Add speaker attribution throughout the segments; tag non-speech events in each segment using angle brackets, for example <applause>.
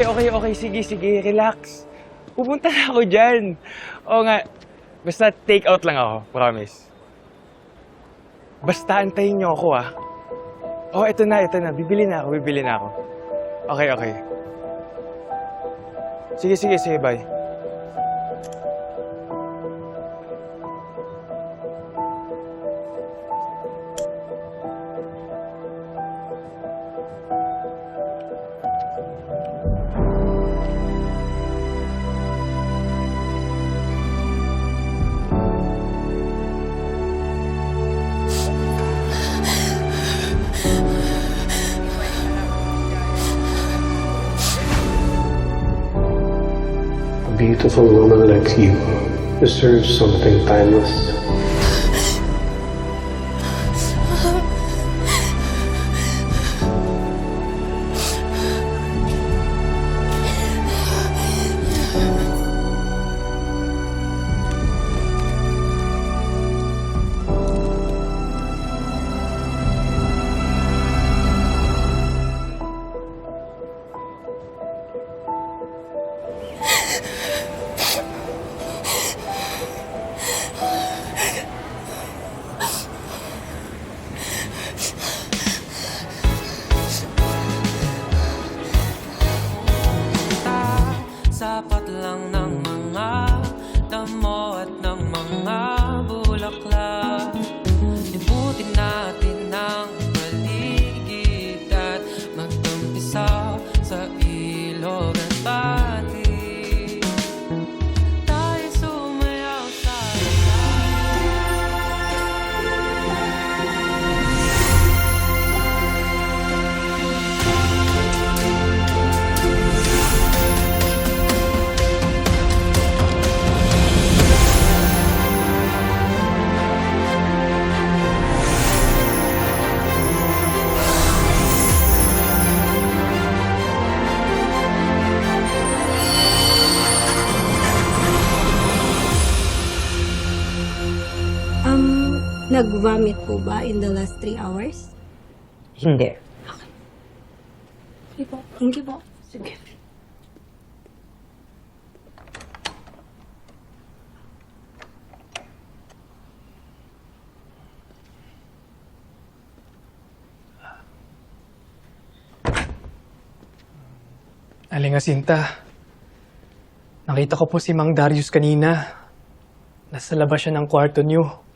Speaker 1: Okay, okay, sige, sige, relax. Pupunta na ako dyan. Oo nga, basta take out lang ako, promise. Basta antayin niyo ako, ah. Oh, eto na, eto na. Bibili na ako, bibili na ako. Okay, okay. Sige, sige, sige, bye.
Speaker 2: Beautiful woman like you deserves something timeless.
Speaker 3: Sapat lang ng
Speaker 4: nag-vomit po ba in the last three hours?
Speaker 5: Hindi.
Speaker 4: Sige po. Thank you po. Sige.
Speaker 6: Aling Asinta, nakita ko po si Mang Darius kanina. Nasa labas siya ng kwarto niyo.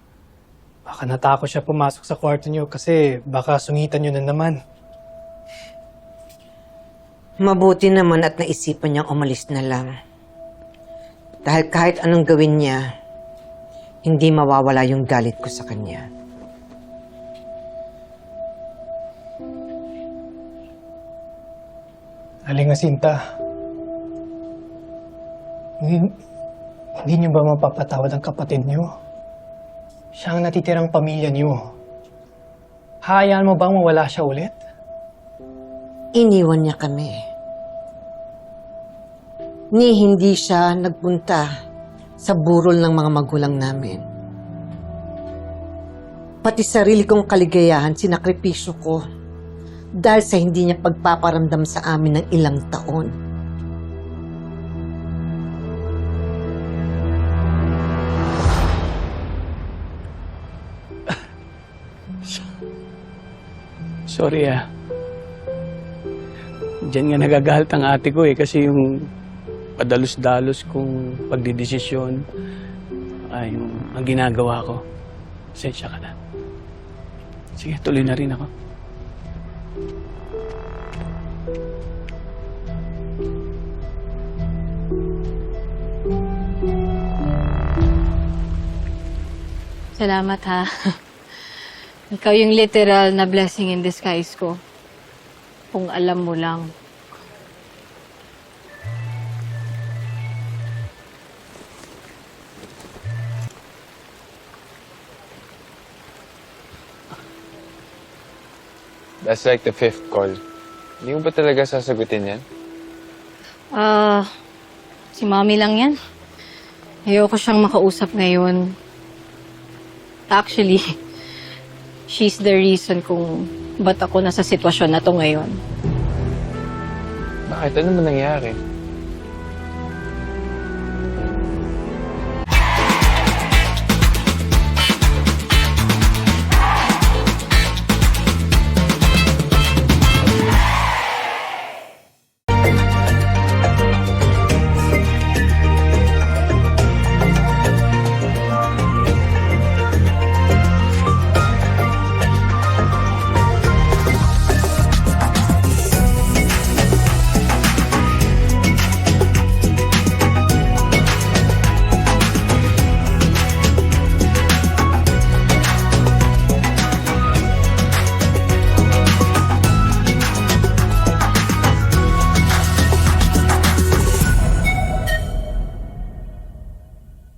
Speaker 6: Baka natakot siya pumasok sa kwarto niyo kasi baka sungitan niyo na naman.
Speaker 5: Mabuti naman at naisipan niyang umalis na lang. Dahil kahit anong gawin niya, hindi mawawala yung galit ko sa kanya.
Speaker 6: Aling Asinta, hindi, hindi niyo ba mapapatawad ang kapatid niyo? Siya ang natitirang pamilya niyo. Hayaan mo bang mawala siya ulit?
Speaker 5: Iniwan niya kami. Ni hindi siya nagpunta sa burol ng mga magulang namin. Pati sarili kong kaligayahan, sinakripisyo ko dahil sa hindi niya pagpaparamdam sa amin ng ilang taon.
Speaker 7: Sorry ah. Diyan nga nagagalit ang ate ko eh kasi yung padalos-dalos kong pagdidesisyon ay yung ang ginagawa ko. Sensya ka na. Sige, tuloy na rin ako.
Speaker 8: Salamat ha. <laughs> Ikaw yung literal na blessing in disguise ko. Kung alam mo lang.
Speaker 1: That's like the fifth call. Hindi mo ba talaga sasagutin yan?
Speaker 8: Ah, si mami lang yan. Ayoko siyang makausap ngayon. Actually, <laughs> she's the reason kung ba't ako nasa sitwasyon na to ngayon.
Speaker 9: Bakit? Ano ba nangyari?